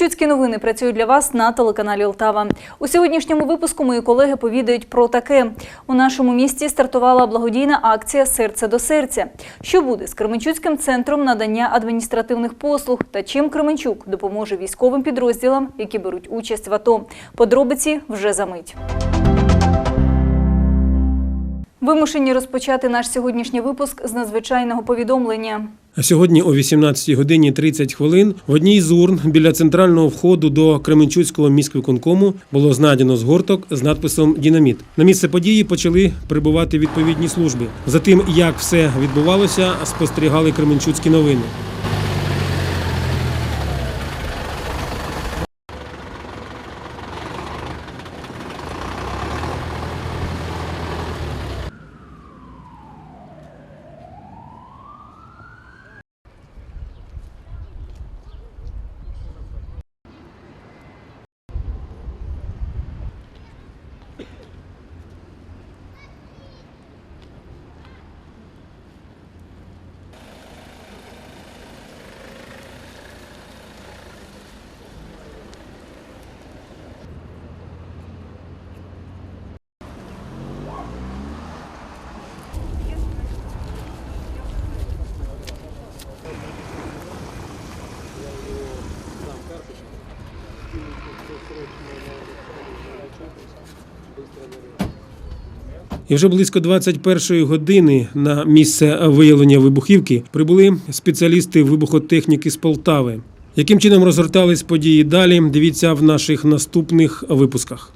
Кременчуцькі новини працюють для вас на телеканалі Олтава. У сьогоднішньому випуску мої колеги повідають про таке. У нашому місті стартувала благодійна акція Серце до серця. Що буде з Кременчуцьким центром надання адміністративних послуг та чим Кременчук допоможе військовим підрозділам, які беруть участь в АТО. Подробиці вже за мить. Вимушені розпочати наш сьогоднішній випуск з надзвичайного повідомлення. Сьогодні о 18 годині 30 хвилин в одній з урн біля центрального входу до Кременчуцького міськвиконкому було знайдено згорток з надписом Дінаміт. На місце події почали прибувати відповідні служби. За тим, як все відбувалося, спостерігали Кременчуцькі новини. І вже близько 21-ї години на місце виявлення вибухівки прибули спеціалісти вибухотехніки з Полтави. Яким чином розгортались події далі? Дивіться в наших наступних випусках.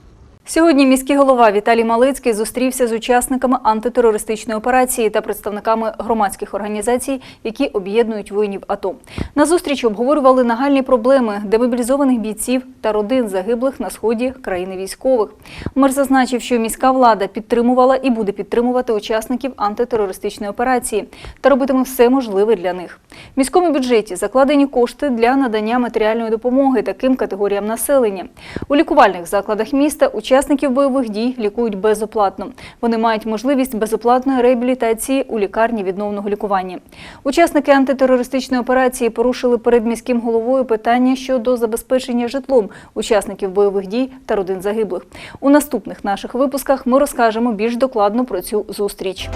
Сьогодні міський голова Віталій Малицький зустрівся з учасниками антитерористичної операції та представниками громадських організацій, які об'єднують воїнів АТО. На зустрічі обговорювали нагальні проблеми демобілізованих бійців та родин загиблих на сході країни військових. Мер зазначив, що міська влада підтримувала і буде підтримувати учасників антитерористичної операції та робитиме все можливе для них. В міському бюджеті закладені кошти для надання матеріальної допомоги таким категоріям населення. У лікувальних закладах міста учасників бойових дій лікують безоплатно. Вони мають можливість безоплатної реабілітації у лікарні відновного лікування. Учасники антитерористичної операції порушили перед міським головою питання щодо забезпечення житлом учасників бойових дій та родин загиблих. У наступних наших випусках ми розкажемо більш докладно про цю зустріч.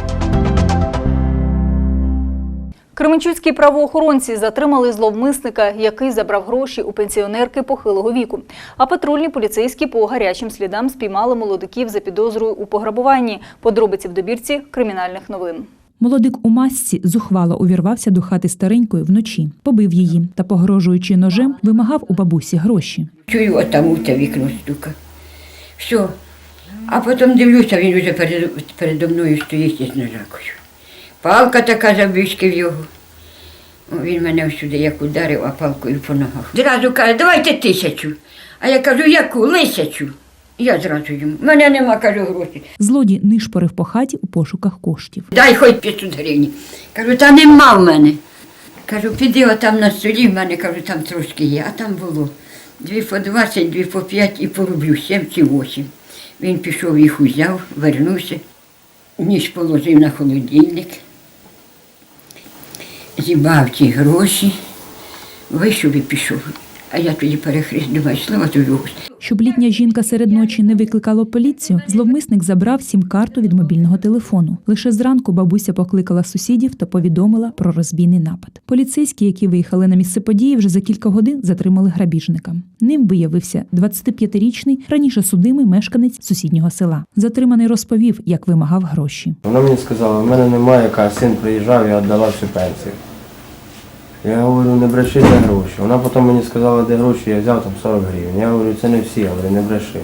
Кременчуцькі правоохоронці затримали зловмисника, який забрав гроші у пенсіонерки похилого віку. А патрульні поліцейські по гарячим слідам спіймали молодиків за підозрою у пограбуванні. Подробиці в добірці кримінальних новин. Молодик у масці зухвало увірвався до хати старенької вночі, побив її та, погрожуючи ножем, вимагав у бабусі гроші. Чую, от там у те вікно стука. Все. А потім дивлюся, він вже перед, передо мною стоїть із ножакою. Палка така забічки в його. Він мене всюди як ударив, а палкою по ногах. Зразу каже, давайте тисячу. А я кажу, яку? Лисячу. Я зразу йому. Мене нема, кажу, грошей. Злодій нишпорив по хаті у пошуках коштів. Дай хоч 500 гривень. Кажу, та нема в мене. Кажу, піди отам на столі, в мене кажу, там трошки є, а там було. Дві по 20, дві по 5 і по рублю, 7 чи 8. Він пішов, їх узяв, вернувся, ніж положив на холодильник, зібрав ті гроші, вийшов і пішов. А я тоді перехрест, думаю, слава тобі, Щоб літня жінка серед ночі не викликала поліцію, зловмисник забрав сім-карту від мобільного телефону. Лише зранку бабуся покликала сусідів та повідомила про розбійний напад. Поліцейські, які виїхали на місце події, вже за кілька годин затримали грабіжника. Ним виявився 25-річний, раніше судимий мешканець сусіднього села. Затриманий розповів, як вимагав гроші. Вона мені сказала, в мене немає, яка син приїжджав, я віддала всю пенсію. Я говорю, не бреши, де гроші. Вона потім мені сказала, де гроші, я взяв там 40 гривень. Я говорю, це не всі, я не бреши.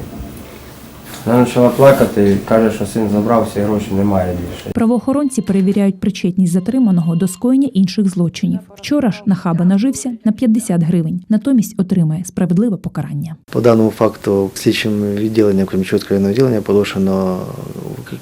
Вона почала плакати і каже, що син забрав всі гроші, немає більше. Правоохоронці перевіряють причетність затриманого до скоєння інших злочинів. Вчора ж нахаба нажився на 50 гривень, натомість отримає справедливе покарання. По даному факту слідчим відділенням Кремчуцького районного відділення порушено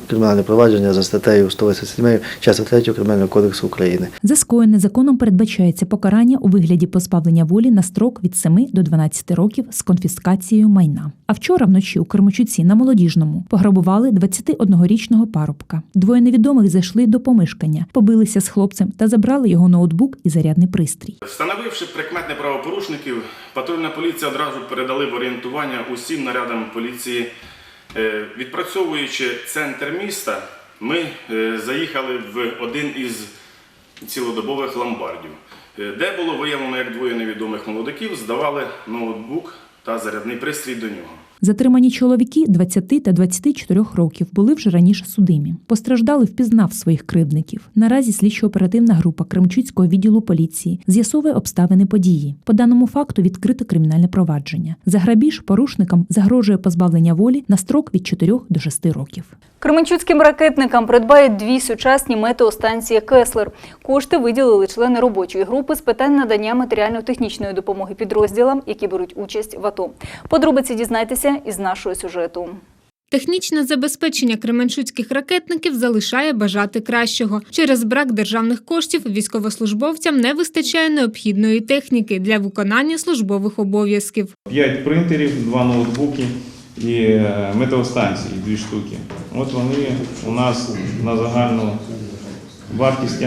кримінальне провадження за статтею 187 частини 3 Кримінального кодексу України. За скоєне законом передбачається покарання у вигляді позбавлення волі на строк від 7 до 12 років з конфіскацією майна. А вчора вночі у Кермочуці на молодих молодіжному пограбували 21-річного парубка. Двоє невідомих зайшли до помешкання, побилися з хлопцем та забрали його ноутбук і зарядний пристрій. Встановивши прикметних правопорушників, патрульна поліція одразу передали в орієнтування усім нарядам поліції. Е, Відпрацьовуючи центр міста, ми е, заїхали в один із цілодобових ломбардів, е, де було виявлено, як двоє невідомих молодиків здавали ноутбук та зарядний пристрій до нього. Затримані чоловіки 20 та 24 років були вже раніше судимі. Постраждали впізнав своїх кривдників. Наразі слідчо-оперативна група Кремчуцького відділу поліції з'ясовує обставини події. По даному факту відкрито кримінальне провадження. За грабіж порушникам загрожує позбавлення волі на строк від 4 до 6 років. Кременчуцьким ракетникам придбають дві сучасні метеостанції Кеслер. Кошти виділили члени робочої групи з питань надання матеріально-технічної допомоги підрозділам, які беруть участь в АТО. Подробиці дізнайтеся із нашого сюжету. Технічне забезпечення кременчуцьких ракетників залишає бажати кращого. Через брак державних коштів військовослужбовцям не вистачає необхідної техніки для виконання службових обов'язків. 5 принтерів, 2 ноутбуки і е, метеостанції, 2 штуки. От вони у нас на загальну вартість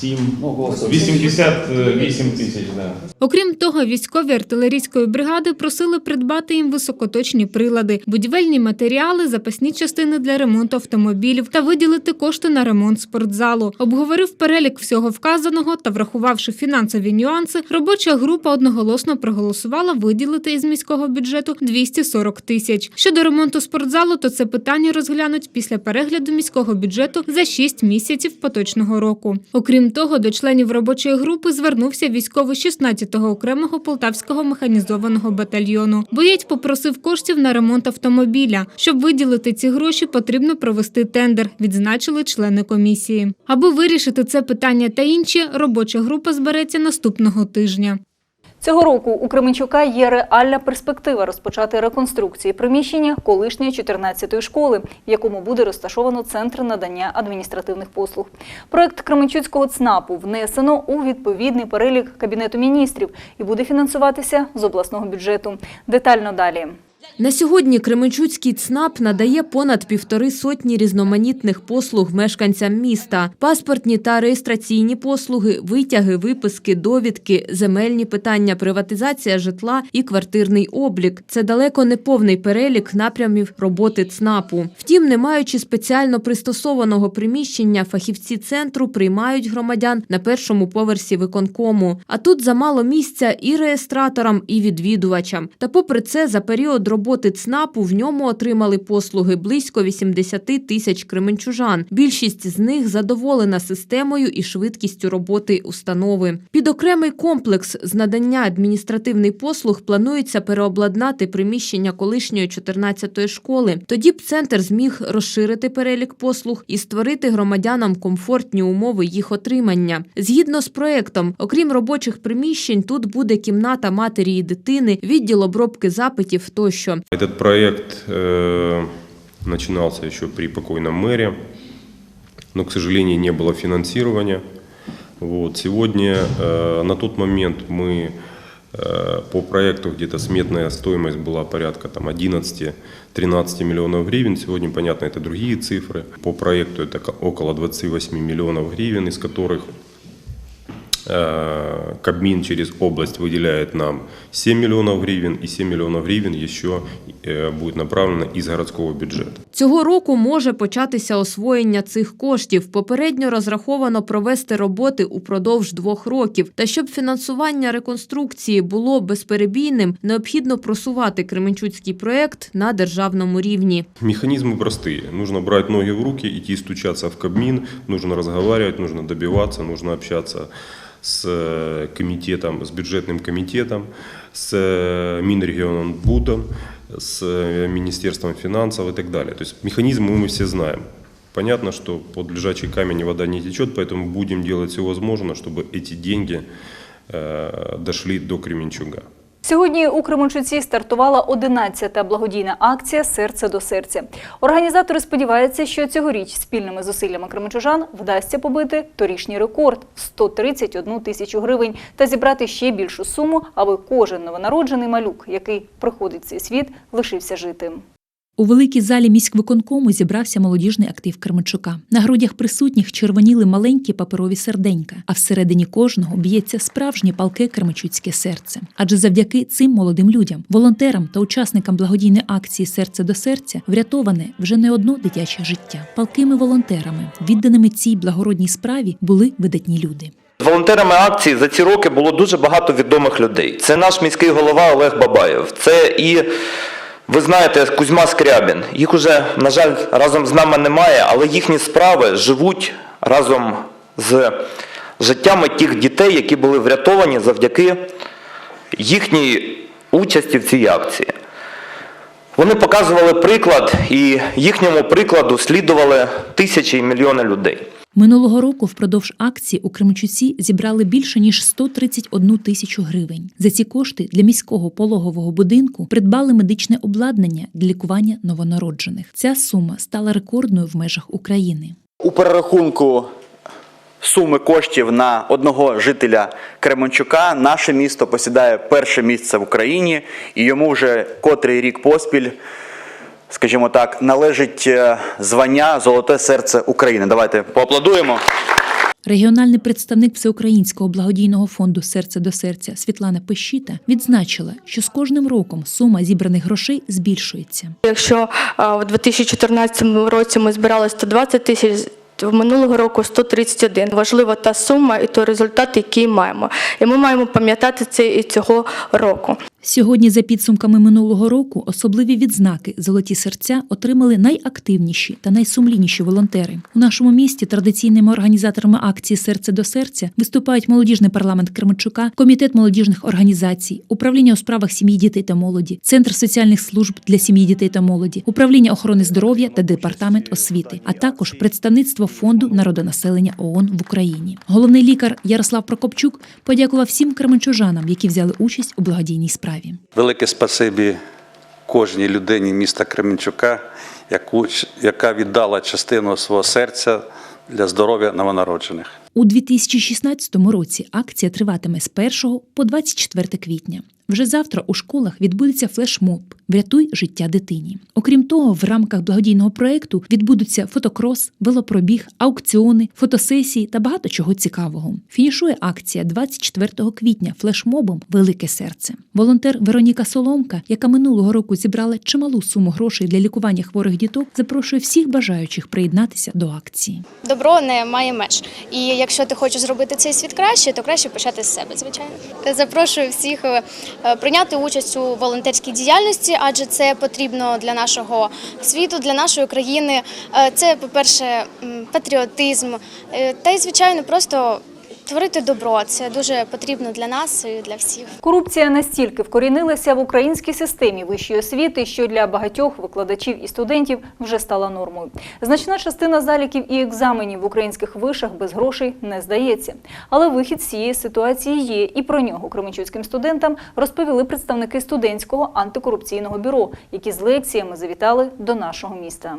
тягнуть е, 27, 88 тисяч. Да. Окрім того, військові артилерійської бригади просили придбати їм високоточні прилади, будівельні матеріали, запасні частини для ремонту автомобілів та виділити кошти на ремонт спортзалу. Обговорив перелік всього вказаного та, врахувавши фінансові нюанси, робоча група одноголосно проголосувала виділити із міського бюджету 240 тисяч. Щодо ремонту спортзалу, то це питання розглянуть після перегляду міського бюджету за 6 місяців поточного року. Окрім того, до членів робочої групи звернувся військовий 16-го окремого полтавського механізованого батальйону. Боєць попросив коштів на ремонт автомобіля. Щоб виділити ці гроші, потрібно провести тендер, відзначили члени комісії. Аби вирішити це питання та інші, робоча група збереться наступного тижня. Цього року у Кременчука є реальна перспектива розпочати реконструкції приміщення колишньої 14-ї школи, в якому буде розташовано центр надання адміністративних послуг. Проект Кременчуцького ЦНАПу внесено у відповідний перелік Кабінету міністрів і буде фінансуватися з обласного бюджету. Детально далі. На сьогодні Кременчуцький ЦНАП надає понад півтори сотні різноманітних послуг мешканцям міста: паспортні та реєстраційні послуги, витяги, виписки, довідки, земельні питання, приватизація житла і квартирний облік. Це далеко не повний перелік напрямів роботи ЦНАПу. Втім, не маючи спеціально пристосованого приміщення, фахівці центру приймають громадян на першому поверсі виконкому. А тут замало місця і реєстраторам, і відвідувачам. Та попри це, за період роботи ЦНАПу в ньому отримали послуги близько 80 тисяч кременчужан. Більшість з них задоволена системою і швидкістю роботи установи. Під окремий комплекс з надання адміністративних послуг планується переобладнати приміщення колишньої 14-ї школи. Тоді б центр зміг розширити перелік послуг і створити громадянам комфортні умови їх отримання. Згідно з проектом, окрім робочих приміщень, тут буде кімната матері і дитини, відділ обробки запитів тощо. Этот проект э, начинался еще при покойном мэре, но, к сожалению, не было финансирования. Вот. Сегодня, э, на тот момент мы э, по проекту где-то сметная стоимость была порядка там, 11-13 миллионов гривен. Сегодня, понятно, это другие цифры. По проекту это ко- около 28 миллионов гривен, из которых Кабмин через область выделяет нам 7 миллионов гривен, и 7 миллионов гривен еще э, будет направлено из городского бюджета. Цього року може початися освоєння цих коштів. Попередньо розраховано провести роботи упродовж двох років. Та щоб фінансування реконструкції було безперебійним, необхідно просувати Кременчуцький проект на державному рівні. Механизмы простые. Нужно брать ноги в руки, идти стучаться в Кабмин, нужно разговаривать, нужно добиваться, нужно общаться с э, комитетом, с бюджетным комитетом, с э, Минрегионбудом, с э, Министерством финансов и так далее. То есть механизмы мы все знаем. Понятно, что под лежачий камень вода не течет, поэтому будем делать все возможное, чтобы эти деньги э, дошли до Кременчуга. Сьогодні у Кременчуці стартувала 11-та благодійна акція Серце до серця. Організатори сподіваються, що цьогоріч спільними зусиллями кременчужан вдасться побити торішній рекорд в 131 тисячу гривень та зібрати ще більшу суму, аби кожен новонароджений малюк, який приходить в цей світ, лишився жити. У великій залі міськвиконкому зібрався молодіжний актив Кременчука. На грудях присутніх червоніли маленькі паперові серденька, а всередині кожного б'ється справжнє палке кременчуцьке серце. Адже завдяки цим молодим людям, волонтерам та учасникам благодійної акції Серце до серця врятоване вже не одно дитяче життя. Палкими волонтерами, відданими цій благородній справі, були видатні люди. Волонтерами акції за ці роки було дуже багато відомих людей. Це наш міський голова Олег Бабаєв. Це і, ви знаєте, Кузьма Скрябін. Їх уже, на жаль, разом з нами немає, але їхні справи живуть разом з життями тих дітей, які були врятовані завдяки їхній участі в цій акції. Вони показували приклад, і їхньому прикладу слідували тисячі і мільйони людей. Минулого року впродовж акції у Кременчуці зібрали більше ніж 131 тисячу гривень. За ці кошти для міського пологового будинку придбали медичне обладнання для лікування новонароджених. Ця сума стала рекордною в межах України. У перерахунку суми коштів на одного жителя Кременчука наше місто посідає перше місце в Україні, і йому вже котрий рік поспіль, скажімо так, належить е, звання Золоте серце України. Давайте поаплодуємо. Регіональний представник Всеукраїнського благодійного фонду Серце до серця Світлана Пещіта відзначила, що з кожним роком сума зібраних грошей збільшується. Якщо а, в 2014 році ми збирали 120 тисяч, минулого року 131. Важлива та сума і той результат, який маємо. І ми маємо пам'ятати це і цього року. Сьогодні, за підсумками минулого року, особливі відзнаки Золоті серця отримали найактивніші та найсумлінніші волонтери. У нашому місті традиційними організаторами акції Серце до серця виступають молодіжний парламент Кременчука, комітет молодіжних організацій, управління у справах сім'ї, дітей та молоді, центр соціальних служб для сім'ї, дітей та молоді, управління охорони здоров'я та департамент освіти, а також представництво фонду народонаселення ООН в Україні. Головний лікар Ярослав Прокопчук подякував всім кременчужанам, які взяли участь у благодійній справі. Велике спасибі кожній людині міста Кременчука, яку, яка віддала частину свого серця для здоров'я новонароджених. У 2016 році акція триватиме з 1 по 24 квітня. Вже завтра у школах відбудеться флешмоб Врятуй життя дитині. Окрім того, в рамках благодійного проекту відбудуться фотокрос, велопробіг, аукціони, фотосесії та багато чого цікавого. Фінішує акція 24 квітня флешмобом Велике серце. Волонтер Вероніка Соломка, яка минулого року зібрала чималу суму грошей для лікування хворих діток, запрошує всіх бажаючих приєднатися до акції. Добро не має меж. І якщо ти хочеш зробити цей світ краще, то краще почати з себе, звичайно. Запрошую всіх е, прийняти участь у волонтерській діяльності, адже це потрібно для нашого світу, для нашої країни. Е, Це, по-перше, патріотизм, е, та й, звичайно, просто творити добро. Це дуже потрібно для нас і для всіх. Корупція настільки вкорінилася в українській системі вищої освіти, що для багатьох викладачів і студентів вже стала нормою. Значна частина заліків і екзаменів в українських вишах без грошей не здається. Але вихід з цієї ситуації є, і про нього кременчуцьким студентам розповіли представники студентського антикорупційного бюро, які з лекціями завітали до нашого міста.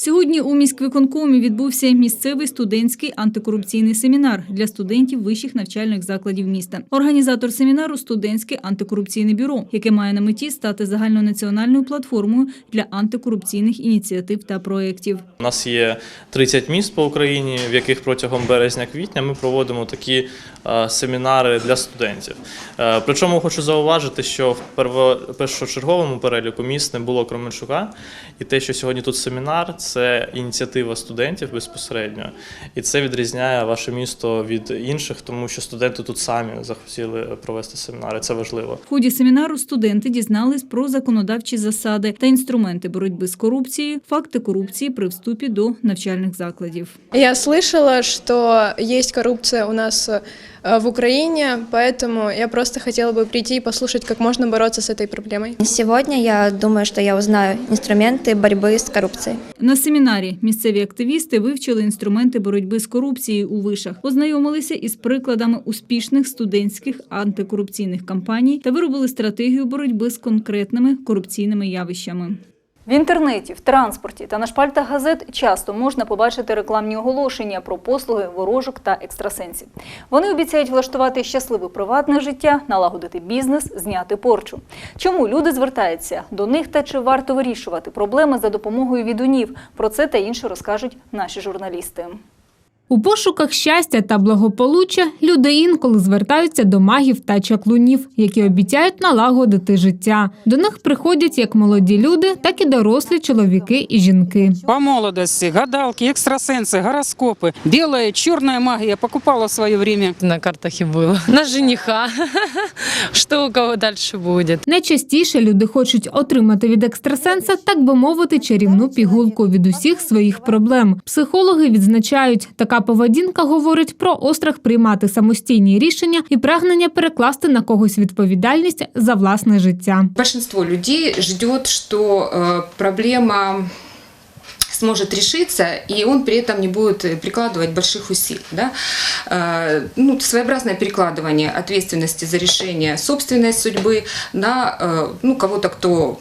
Сьогодні у міськвиконкомі відбувся місцевий студентський антикорупційний семінар для студентів вищих навчальних закладів міста. Організатор семінару студентське антикорупційне бюро, яке має на меті стати загальнонаціональною платформою для антикорупційних ініціатив та проєктів. У нас є 30 міст по Україні, в яких протягом березня-квітня ми проводимо такі е, семінари для студентів. Е, Причому хочу зауважити, що в першочерговому переліку міст не було Кременчука, і те, що сьогодні тут семінар, це ініціатива студентів безпосередньо, і це відрізняє ваше місто від інших, тому що студенти тут самі захотіли провести семінари. Це важливо. В ході семінару студенти дізнались про законодавчі засади та інструменти боротьби з корупцією, факти корупції при вступі до навчальних закладів. Я слышала, что есть коррупция у нас в Украине, поэтому я просто хотела бы прийти и послушать, как можно бороться с этой проблемой. Сегодня я думаю, что я узнаю инструменты борьбы с коррупцией. На семінарі місцеві активісти вивчили інструменти боротьби з корупцією у вишах, ознайомилися із прикладами успішних студентських антикорупційних кампаній та виробили стратегію боротьби з конкретними корупційними явищами. В інтернеті, в транспорті та на шпальтах газет часто можна побачити рекламні оголошення про послуги ворожок та екстрасенсів. Вони обіцяють влаштувати щасливе приватне життя, налагодити бізнес, зняти порчу. Чому люди звертаються до них та чи варто вирішувати проблеми за допомогою відунів? Про це та інше розкажуть наші журналісти. У пошуках щастя та благополуччя люди інколи звертаються до магів та чаклунів, які обіцяють налагодити життя. До них приходять як молоді люди, так і дорослі чоловіки і жінки. По молодости гадалки, экстрасенсы, гороскопы. Белая, черная магия покупала в свое время. На картах и было. На жениха. Что у кого дальше будет? Найчастіше люди хочуть отримати від екстрасенса, так би мовити, чарівну пігулку від усіх своїх проблем. Психологи відзначають, така поведінка говорить про острах приймати самостійні рішення і прагнення перекласти на когось відповідальність за власне життя. Большинство людей ждет, что э, проблема сможет решиться, и он при этом не будет э, прикладывать больших усилий. Да? Э, Ну, своеобразное перекладывание ответственности за решение собственной судьбы на э, ну, кого-то, кто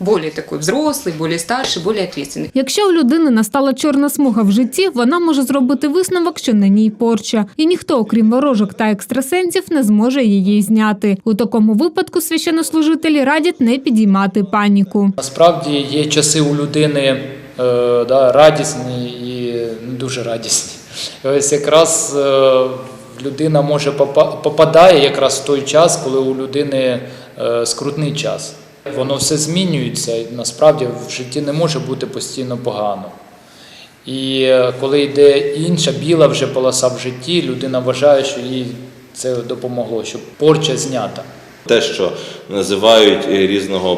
более такой взрослый, более старший, более ответственный. Якщо у людини настала чорна смуга в житті, вона може зробити висновок, що на ній порча, і ніхто, окрім ворожок та екстрасенсів, не зможе її зняти. У такому випадку священнослужителі радять не підіймати паніку. Насправді є часи у людини е, да, радісні і не дуже радісні. Ось якраз е, людина може попадає якраз в той час, коли у людини е, скрутний час. Воно все змінюється, і насправді в житті не може бути постійно погано. І е, коли йде інша біла вже полоса в житті, людина вважає, що їй це допомогло, що порча знята. Те, що називають е, різного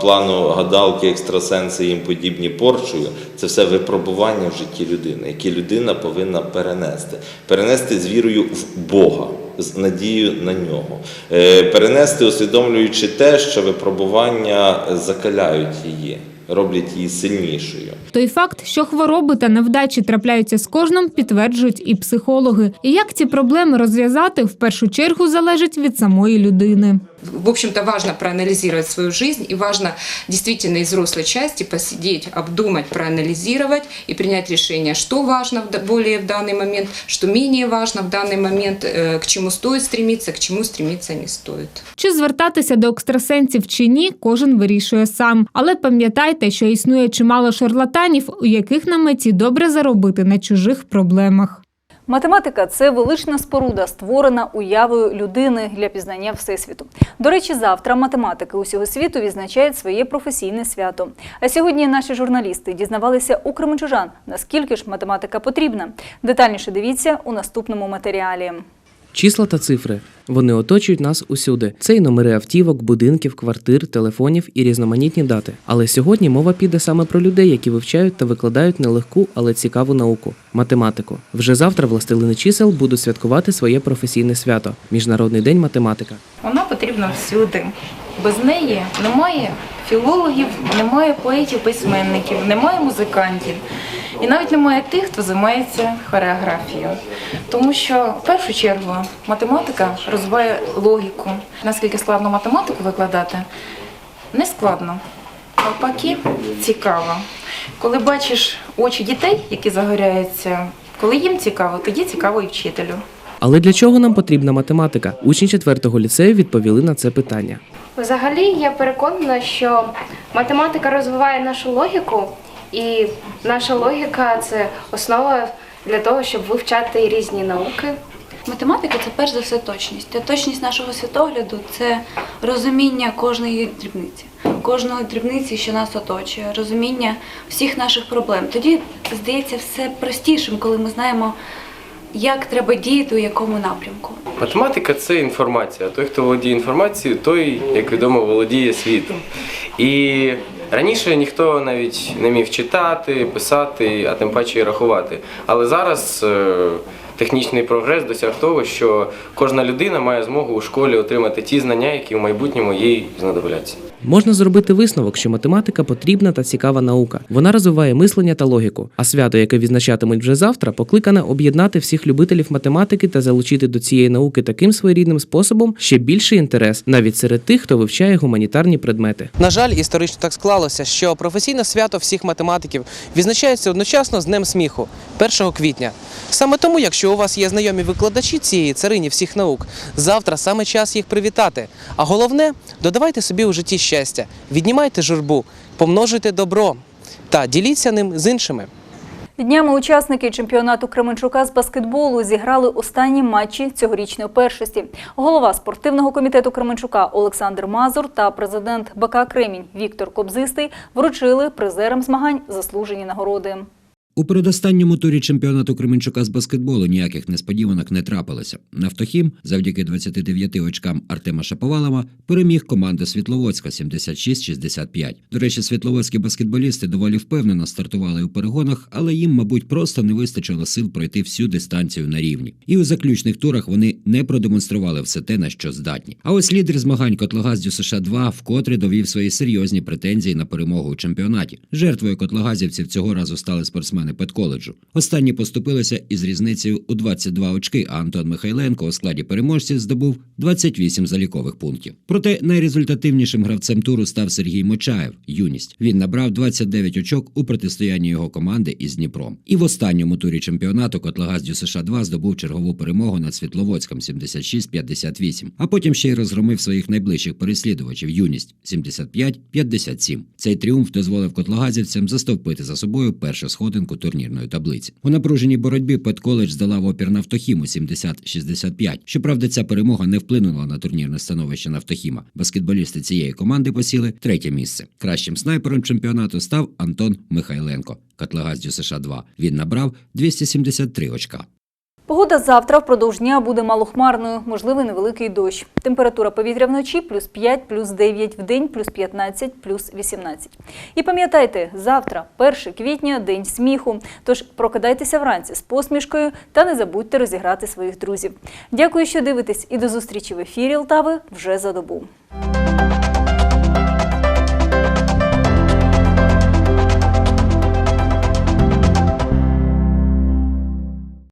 плану гадалки, екстрасенси їм подібні порчою, це все випробування в житті людини, які людина повинна перенести. Перенести з вірою в Бога, з надією на нього. Е, Перенести, усвідомлюючи те, що випробування закаляють її, роблять її сильнішою. Той факт, що хвороби та невдачі трапляються з кожним, підтверджують і психологи. І як ці проблеми розв'язати, в першу чергу залежить від самої людини В общем-то, важно проанализировать свою жизнь и важно действительно из взрослой части посидеть, обдумать, проанализировать и принять решение, что важно в д- более в данный момент, что менее важно в данный момент, э, к чему стоит стремиться, к чему стремиться не стоит. Чи звертатися до екстрасенсів чи ні, кожен вирішує сам. Але пам'ятайте, що існує чимало шарлатанів, у яких на меті добре заробити на чужих проблемах. Математика це велична споруда, створена уявою людини для пізнання всесвіту. До речі, завтра математики усього світу відзначають своє професійне свято. А сьогодні наші журналісти дізнавалися у кременчужан, наскільки ж математика потрібна. Детальніше дивіться у наступному матеріалі. Числа та цифри вони оточують нас усюди. Це й номери автівок, будинків, квартир, телефонів і різноманітні дати. Але сьогодні мова піде саме про людей, які вивчають та викладають нелегку, але цікаву науку математику. Вже завтра властелини чисел будуть святкувати своє професійне свято Міжнародний день математика. Вона потрібна всюди. Без неї немає філологів, немає поетів, письменників, немає музикантів. І навіть немає тих, хто займається хореографією. Тому що в першу чергу математика розвиває логіку. Наскільки складно математику викладати, не складно. Навпаки, цікаво. Коли бачиш очі дітей, які загоряються, коли їм цікаво, тоді цікаво і вчителю. Але для чого нам потрібна математика? Учні 4-го ліцею відповіли на це питання. Взагалі, я переконана, що математика розвиває нашу логіку, і наша логіка це основа для того, щоб вивчати різні науки. Математика це перш за все точність. Та точність нашого світогляду це розуміння кожної дрібниці, кожної дрібниці, що нас оточує, розуміння всіх наших проблем. Тоді здається все простішим, коли ми знаємо, як треба діяти у якому напрямку. Математика це інформація. Той, хто володіє інформацією, той, як відомо, володіє світом. І раніше ніхто навіть не міг читати, писати, а тим паче і рахувати. Але зараз е, технічний прогрес досяг того, що кожна людина має змогу у школі отримати ті знання, які в майбутньому їй знадобляться. Можна зробити висновок, що математика потрібна та цікава наука. Вона розвиває мислення та логіку. А свято, яке відзначатимуть вже завтра, покликане об'єднати всіх любителів математики та залучити до цієї науки таким своєрідним способом ще більший інтерес навіть серед тих, хто вивчає гуманітарні предмети. На жаль, історично так склалося, що професійне свято всіх математиків відзначається одночасно з Днем сміху 1 квітня. Саме тому, якщо у вас є знайомі викладачі цієї царині всіх наук, завтра саме час їх привітати. А головне, додавайте собі у житті щастя, віднімайте журбу, помножуйте добро та діліться ним з іншими. Днями учасники чемпіонату Кременчука з баскетболу зіграли останні матчі цьогорічної першості. Голова спортивного комітету Кременчука Олександр Мазур та президент БК Кремінь Віктор Кобзистий вручили призерам змагань заслужені нагороди. У передостанньому турі чемпіонату Кременчука з баскетболу ніяких несподіванок не трапилося. Нафтохім, завдяки 29 очкам Артема Шаповалова, переміг команду Світловодська 76-65. До речі, світловодські баскетболісти доволі впевнено стартували у перегонах, але їм, мабуть, просто не вистачило сил пройти всю дистанцію на рівні. І у заключних турах вони не продемонстрували все те, на що здатні. А ось лідер змагань Котлогаз США 2 вкотре довів свої серйозні претензії на перемогу у чемпіонаті. Жертвою котлогазівців цього разу стали спортсмени педколеджу. Останні поступилися із різницею у 22 очки, а Антон Михайленко у складі переможців здобув 28 залікових пунктів. Проте найрезультативнішим гравцем туру став Сергій Мочаєв. Юність він набрав 29 очок у протистоянні його команди із Дніпром. І в останньому турі чемпіонату Котлогаз США 2 здобув чергову перемогу над Світловодськом 76-58, а потім ще й розгромив своїх найближчих переслідувачів юність 75-57. Цей тріумф дозволив котлогазівцям застовпити за собою першу сходинку турнірної таблиці. У напруженій боротьбі Петколедж здолав опір Нафтохіму 70-65. Щоправда, ця перемога не вплинула на турнірне становище Нафтохіма. Баскетболісти цієї команди посіли третє місце. Кращим снайпером чемпіонату став Антон Михайленко. Котлогаз США 2. Він набрав 273 очка. Погода завтра впродовж дня буде малохмарною, можливий невеликий дощ. Температура повітря вночі плюс 5, плюс 9, в день плюс 15, плюс 18. І пам'ятайте, завтра, 1 квітня, день сміху. Тож прокидайтеся вранці з посмішкою та не забудьте розіграти своїх друзів. Дякую, що дивитесь, і до зустрічі в ефірі Лтави вже за добу.